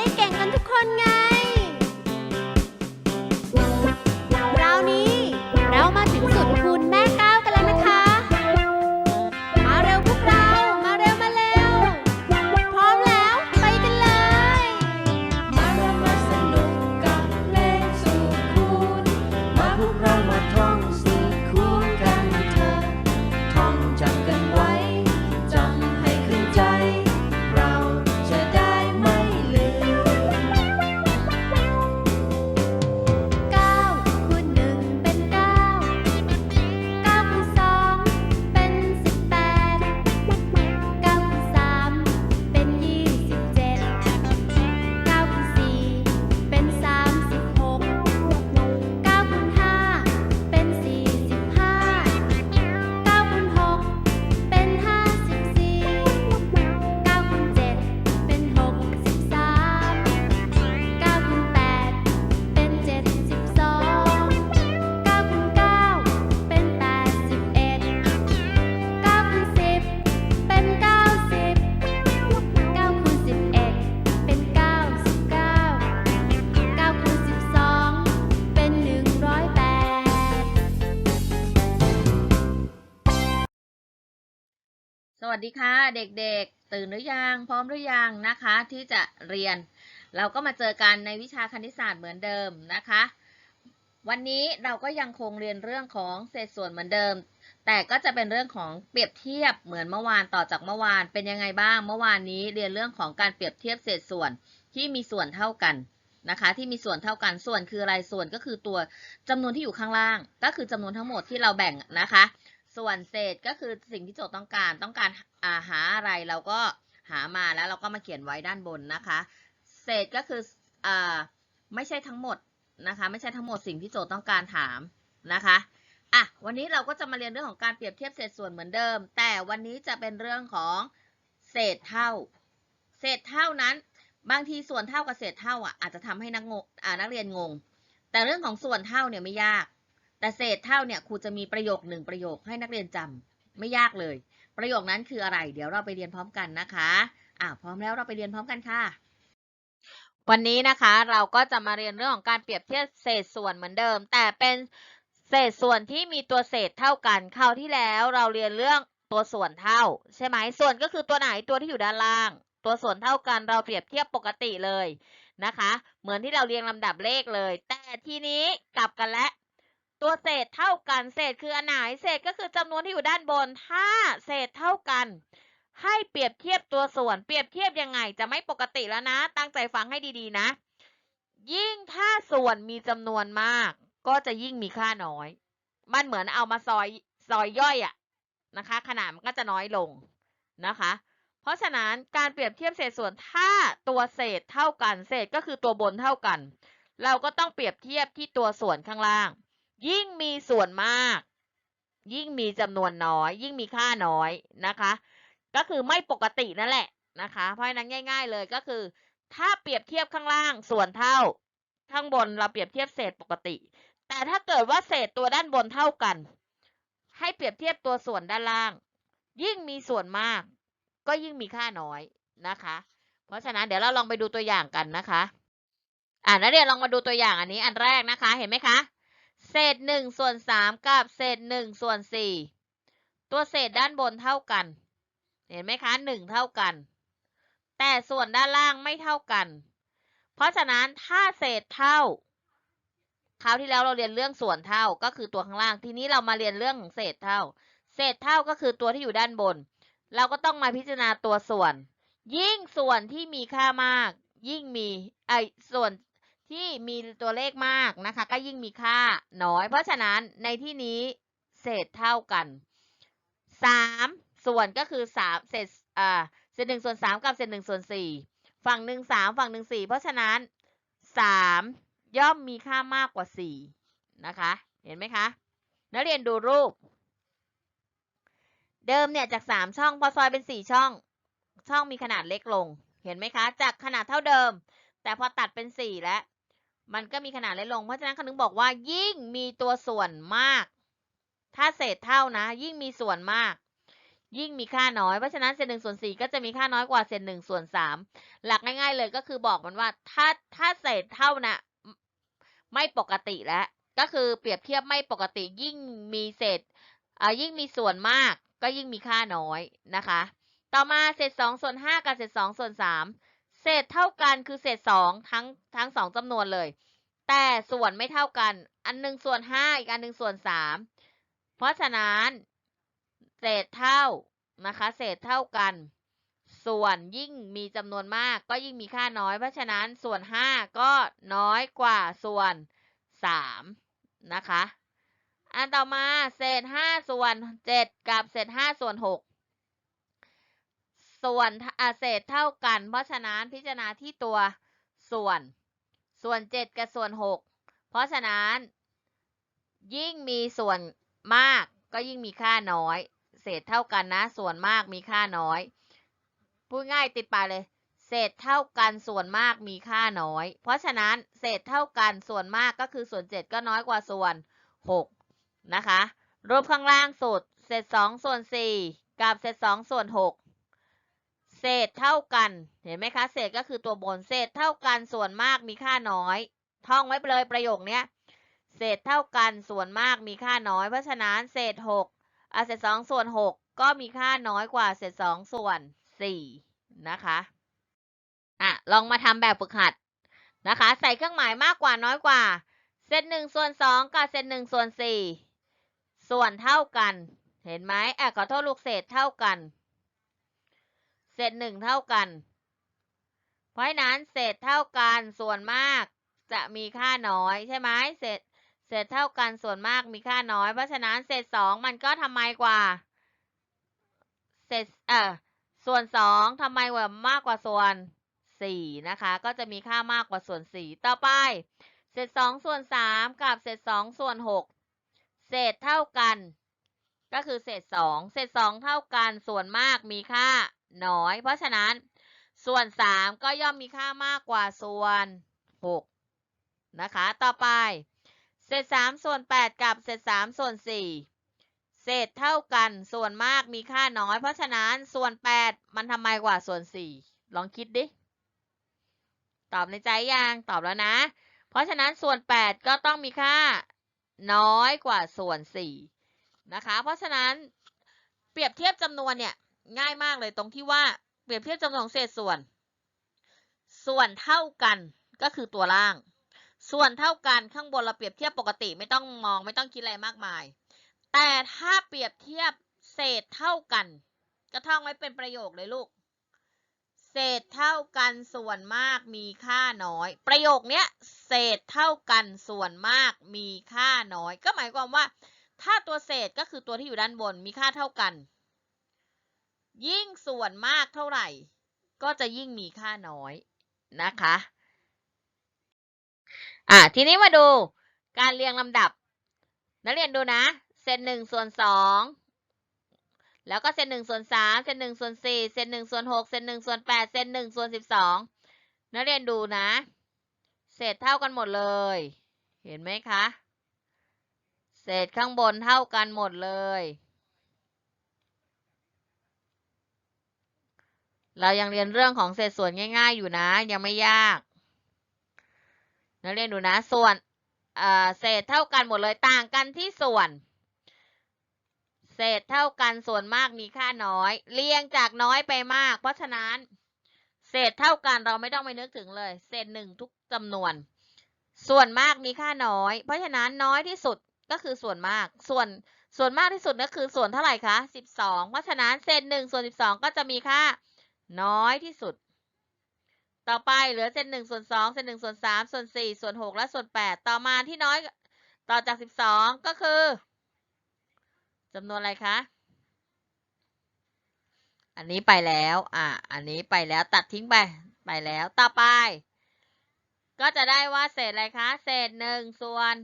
ด็ก วัสดีค่ะ เด็กๆ ตื่นหรือยัง พร้อมหรือยังนะคะ ที่จะเรียน เราก็มาเจอกันในวิชาคณิตศาสตร์เหมือนเดิมนะคะ วันนี้เราก็ยังคงเรียนเรื่องของเศษส่วนเหมือนเดิม แต่ก็จะเป็นเรื่องของเปรียบเทียบเหมือนเมื่อวานต่อจากเมื่อวานเป็นยังไงบ้าง เมื่อวานนี้เรียนเรื่องของการเปรียบเทียบเศษส่วนที่มีส่วนเท่ากันนะคะ ที่มีส่วนเท่ากันส่วนคืออะไรส่วนก็คือตัวจำนวนที่อยู่ข้างล่าง ก็คือจำนวนทั้งหมดที่เราแบ่งนะคะ ส่วนเศษก็คือสิ่งที่โจทย์ต้องการต้องการอาหาอะไรเราก็หามาแล้วเราก็มาเขียนไว้ด้านบนนะคะ เศษก็คืออ่าไม่ใช่ทั้งหมดนะคะ ไม่ใช่ทั้งหมดสิ่งที่โจทย์ต้องการถามนะคะอะวันนี้เราก็จะมาเรียนเรื่องของการเปรียบเทียบเศษส่วนเหมือนเดิม แต่วันนี้จะเป็นเรื่องของเศษเท่า เศษเท่านั้น บางทีส่วนเท่ากับเศษเท่าอะอาจจะทำให้นักงงอ่านักเรียนงง แต่เรื่องของส่วนเท่าเนี่ยไม่ยาก แต่เศษเท่าเนี่ยครูจะมีประโยคหนึ่งประโยคให้นักเรียนจำไม่ยากเลย ประโยคนั้นคืออะไร เดี๋ยวเราไปเรียนพร้อมกันนะคะอ่าพร้อมแล้วเราไปเรียนพร้อมกันค่ะ วันนี้นะคะเราก็จะมาเรียนเรื่องของการเปรียบเทียบเศษส่วนเหมือนเดิม แต่เป็นเศษส่วนที่มีตัวเศษเท่ากันคราวที่แล้วเราเรียนเรื่องตัวส่วนเท่า ใช่ไหมส่วนก็คือตัวไหนตัวที่อยู่ด้านล่าง ตัวส่วนเท่ากันเราเปรียบเทียบปกติเลยนะคะ เหมือนที่เราเรียงลำดับเลขเลย แต่ทีนี้กลับกันแล้ว กัน เศษคืออันไหน เศษก็คือจำนวนที่อยู่ด้านบน ถ้าเศษเท่ากัน ให้เปรียบเทียบตัวส่วน เปรียบเทียบยังไง จะไม่ปกติแล้วนะ ตั้งใจฟังให้ดีๆนะ ยิ่งถ้าส่วนมีจำนวนมาก ก็จะยิ่งมีค่าน้อย มันเหมือนเอามาซอยซอยย่อยอะนะคะ ขนาดมันก็จะน้อยลงนะคะ เพราะฉะนั้นการเปรียบเทียบเศษส่วนถ้าตัวเศษเท่ากัน เศษก็คือตัวบนเท่ากัน เราก็ต้องเปรียบเทียบที่ตัวส่วนข้างล่าง ยิ่งมีส่วนมาก ยิ่งมีจำนวนน้อย ยิ่งมีค่าน้อยนะคะ ก็คือไม่ปกตินั่นแหละนะคะ เพราะฉะนั้นง่าย ๆ เลยก็คือ ถ้าเปรียบเทียบข้างล่างส่วนเท่า ข้างบนเราเปรียบเทียบเศษปกติ แต่ถ้าเกิดว่าเศษตัวด้านบนเท่ากัน ให้เปรียบเทียบตัวส่วนด้านล่าง ยิ่งมีส่วนมาก ก็ยิ่งมีค่าน้อยนะคะ เพราะฉะนั้นเดี๋ยวเราลองไปดูตัวอย่างกันนะคะ อ่านักเรียนลองมาดูตัวอย่างอันนี้อันแรกนะคะ เห็นไหมคะ เศษหนึ่งส่วนสามกับเศษหนึ่งส่วนสี่ตัวเศษด้านบนเท่ากัน เห็นไหมคะหนึ่งเท่ากัน แต่ส่วนด้านล่างไม่เท่ากัน เพราะฉะนั้นถ้าเศษเท่าคราวที่แล้วเราเรียนเรื่องส่วนเท่าก็คือตัวข้างล่าง ทีนี้เรามาเรียนเรื่องของเศษเท่า เศษเท่าก็คือตัวที่อยู่ด้านบน เราก็ต้องมาพิจารณาตัวส่วน ยิ่งส่วนที่มีค่ามาก ยิ่งมีไอส่วน ที่มีตัวเลขมากนะคะ ก็ยิ่งมีค่าน้อย เพราะฉะนั้นในที่นี้เศษเท่ากันสามส่วนก็คือสามเศษอ่าเศษหนึ่งส่วนสามกับเศษหนึ่งส่วนสี่ฝั่งหนึ่งสามฝั่งหนึ่งสี่เพราะฉะนั้นสามย่อมมีค่ามากกว่าสี่นะคะ เห็นไหมคะ นักเรียนดูรูป เดิมเนี่ยจากสามช่องพอซอยเป็นสี่ช่อง ช่องมีขนาดเล็กลง เห็นไหมคะ จากขนาดเท่าเดิม แต่พอตัดเป็นสี่แล้ว มันก็มีขนาดเล็กลง เพราะฉะนั้นเขาถึงบอกว่า ยิ่งมีตัวส่วนมาก ถ้าเศษเท่านะ ยิ่งมีส่วนมาก ยิ่งมีค่าน้อย เพราะฉะนั้นเศษหนึ่งส่วนสี่ก็จะมีค่าน้อยกว่าเศษหนึ่งส่วนสามหลักง่าย ๆ เลยก็คือบอกมันว่า ถ้าถ้าเศษเท่าน่ะไม่ไม่ปกติแล้วก็คือเปรียบเทียบไม่ปกติ ยิ่งมีเศษอ่ายิ่งมีส่วนมาก ก็ยิ่งมีค่าน้อยนะคะ ต่อมาเศษสองส่วนห้ากับเศษสองส่วนสาม เศษเท่ากันคือเศษสองทั้งทั้งสองจำนวนเลย แต่ส่วนไม่เท่ากัน อันหนึ่งส่วนห้าอีกอันหนึ่งส่วนสามเพราะฉะนั้นเศษเท่านะคะเศษเท่ากัน ส่วนยิ่งมีจำนวนมากก็ยิ่งมีค่าน้อย เพราะฉะนั้นส่วนห้าก็น้อยกว่าส่วนสามนะคะ อันต่อมาเศษห้าส่วนเจ็ดกับเศษห้าส่วนหก ส่วนอะเศษเท่ากัน เพราะฉะนั้นพิจารณาที่ตัวส่วน ส่วนเจ็ดกับส่วนหกเพราะฉะนั้น ยิ่งมีส่วนมากก็ยิ่งมีค่าน้อย เศษเท่ากันนะ ส่วนมากมีค่าน้อย พูดง่ายติดปากเลย เศษเท่ากันส่วนมากมีค่าน้อย เพราะฉะนั้นเศษเท่ากันส่วนมากก็คือส่วนเจ็ดก็น้อยกว่าส่วนหกนะคะ รูปข้างล่างสุด เศษสองส่วนสี่กับเศษสองส่วนหก เศษเท่ากัน เห็นไหมคะ เศษก็คือตัวบน เศษเท่ากันส่วนมากมีค่าน้อย ท่องไว้เลยประโยคเนี้ย เศษเท่ากันส่วนมากมีค่าน้อย เพราะฉะนั้นเศษหกอะเศษสองส่วนหกก็มีค่าน้อยกว่าเศษสองส่วนสี่นะคะ อะ ลองมาทำแบบฝึกหัดนะคะ ใส่เครื่องหมายมากกว่าน้อยกว่า เศษหนึ่งส่วนสองกับเศษหนึ่งส่วนสี่ส่วนเท่ากัน เห็นไหมแอบขอโทษลูกเศษเท่ากัน เศษหนึ่งเท่ากัน เพราะฉะนั้นเศษเท่ากันส่วนมากจะมีค่าน้อยใช่ไหมเศษเศษเท่ากันส่วนมากมีค่าน้อย เพราะฉะนั้นเศษสองมันก็ทำไมกว่า เศษเอ่อส่วนสองทำไมกว่ามากกว่าส่วนสี่นะคะ ก็จะมีค่ามากกว่าส่วนสี่ต่อไป เศษสองส่วนสามกับเศษสองส่วนหกเศษเท่ากัน ก็คือเศษสองเศษสองเท่ากันส่วนมากมีค่า น้อย เพราะฉะนั้นส่วนสามก็ย่อมมีค่ามากกว่าส่วนหกนะคะ ต่อไป เศษสามส่วนแปดกับเศษสามส่วนสี่เศษเท่ากันส่วนมากมีค่าน้อย เพราะฉะนั้นส่วนแปดมันทำไมกว่าส่วนสี่ลองคิดดิ ตอบในใจยังตอบแล้วนะ เพราะฉะนั้นส่วนแปดก็ต้องมีค่าน้อยกว่าส่วนสี่นะคะ เพราะฉะนั้นเปรียบเทียบจำนวนเนี่ย ง่ายมากเลยตรงที่ว่าเปรียบเทียบจำนวนเศษส่วน ส่วนเท่ากันก็คือตัวล่าง ส่วนเท่ากันข้างบนเราเปรียบเทียบปกติไม่ต้องมองไม่ต้องคิดอะไรมากมาย แต่ถ้าเปรียบเทียบเศษเท่ากัน ก็ท่องไว้เป็นประโยคเลยลูก เศษเท่ากันส่วนมากมีค่าน้อย ประโยคเนี้ยเศษเท่ากันส่วนมากมีค่าน้อย ก็หมายความว่า ถ้าตัวเศษก็คือตัวที่อยู่ด้านบนมีค่าเท่ากัน ยิ่งส่วนมากเท่าไหร่ ก็จะยิ่งมีค่าน้อยนะคะ อะทีนี้มาดูการเรียงลำดับ นักเรียนดูนะเศษหนึ่งส่วนสองแล้วก็เศษหนึ่งส่วนสามเศษหนึ่งส่วนสี่เศษหนึ่งส่วนหกเศษหนึ่งส่วนแปดเศษหนึ่งส่วนสิบสองนักเรียนดูนะ เศษเท่ากันหมดเลย เห็นไหมคะ เศษข้างบนเท่ากันหมดเลย เรายังเรียนเรื่องของเศษส่วนง่าย ๆ อยู่นะ ยังไม่ยากนักเรียนดูนะส่วนเอ่อเศษเท่ากันหมดเลยต่างกันที่ส่วน เศษเท่ากันส่วนมากมีค่าน้อยเรียงจากน้อยไปมาก เพราะฉะนั้น เศษเท่ากันเราไม่ต้องไปนึกถึงเลย เศษหนึ่งทุกจำนวน ส่วนมากมีค่าน้อย เพราะฉะนั้นน้อยที่สุดก็คือส่วนมาก ส่วนส่วนมากที่สุดก็คือส่วนเท่าไหร่คะสิบสองเพราะฉะนั้นเศษหนึ่งส่วนสิบสองก็จะมีค่า น้อยที่สุด ต่อไปเหลือเศษหนึ่งส่วนสองเศษหนึ่งส่วนสามส่วนสี่ส่วนหกและส่วนแปดต่อมาที่น้อยต่อจากสิบสองก็คือจำนวนอะไรคะ อันนี้ไปแล้ว อะ อันนี้ไปแล้วตัดทิ้งไป ไปแล้ว ต่อไป ก็จะได้ว่าเศษอะไรคะ เศษหนึ่งส่วน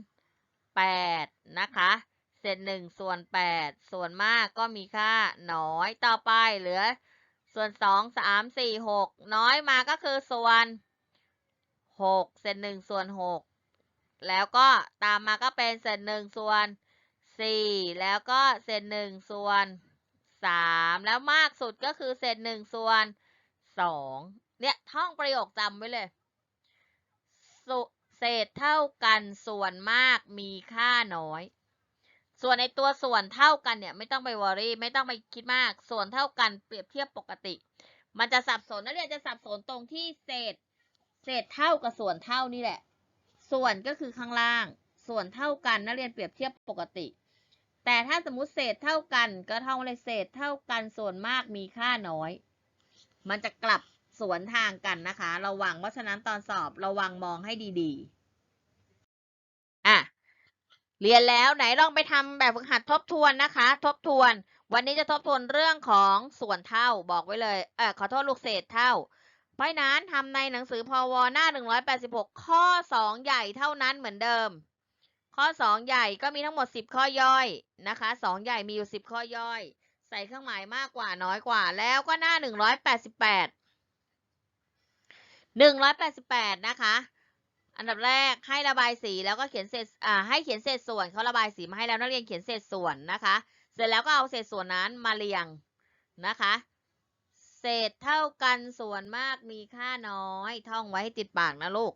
แปดนะคะ เศษหนึ่งส่วนแปดส่วนมากก็มีค่าน้อย ต่อไปเหลือ ส่วนสองสามสี่หกน้อยมาก็คือส่วนหกเศษหนึ่งส่วนหกแล้วก็ตามมาก็เป็นเศษหนึ่งส่วนสี่แล้วก็เศษหนึ่งส่วนสามแล้วมากสุดก็คือเศษหนึ่งส่วนสองเนี่ยท่องประโยคจำไว้เลยเศษเท่ากันส่วนมากมีค่าน้อย ส่วนในตัวส่วนเท่ากันเนี่ย ไม่ต้องไปวอรี่ไม่ต้องไปคิดมาก ส่วนเท่ากันเปรียบเทียบปกติ มันจะสับสนนักเรียนจะสับสนตรงที่เศษ เศษเท่ากับส่วนเท่านี่แหละ ส่วนก็คือข้างล่าง ส่วนเท่ากันนักเรียนเปรียบเทียบปกติ แต่ถ้าสมมุติเศษเท่ากัน ก็ท่องเลยเศษเท่ากันส่วนมากมีค่าน้อย มันจะกลับสวนทางกันนะคะ ระวังเพราะฉะนั้นตอนสอบระวังมองให้ดีๆ เรียนแล้วไหนลองไปทำแบบฝึกหัดทบทวนนะคะ ทบทวน วันนี้จะทบทวนเรื่องของส่วนเท่าบอกไว้เลยเออขอโทษลูกเศษเท่า เพราะนั้นทำในหนังสือพอวหน้า 186 ข้อ 2 ใหญ่เท่านั้นเหมือนเดิม ข้อ 2 ใหญ่ก็มีทั้งหมด 10 ข้อย่อยนะคะ 2 ใหญ่มีอยู่ 10 ข้อย่อย ใส่เครื่องหมายมากกว่าน้อยกว่าแล้วก็หน้า 188 188 นะคะ อันดับแรกให้ระบายสีแล้วก็เขียนเศษอ่าให้เขียนเศษส่วนเขาระบายสีมาให้แล้วนักเรียนเขียนเศษส่วนนะคะ เสร็จแล้วก็เอาเศษส่วนนั้นมาเรียงนะคะ เศษเท่ากันส่วนมากมีค่าน้อย ท่องไว้ให้ติดปากนะลูก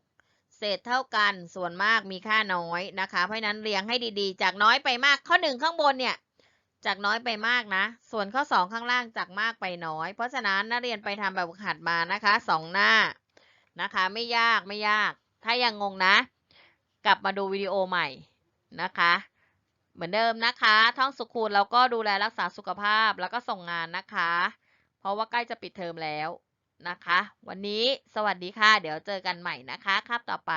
เศษเท่ากันส่วนมากมีค่าน้อยนะคะ เพราะนั้นเรียงให้ดีๆ จากน้อยไปมากข้อหนึ่งข้างบนเนี่ยจากน้อยไปมากนะ ส่วนข้อสองข้างล่างจากมากไปน้อย เพราะฉะนั้นนักเรียนไปทำแบบหัดมานะคะสองหน้านะคะ ไม่ยากไม่ยาก ถ้ายังงงนะ กลับมาดูวิดีโอใหม่นะคะ เหมือนเดิมนะคะ ท่องสุขูลแล้วก็ดูแลรักษาสุขภาพแล้วก็ส่งงานนะคะ เพราะว่าใกล้จะปิดเทอมแล้วนะคะ วันนี้สวัสดีค่ะ เดี๋ยวเจอกันใหม่นะคะคาบต่อไป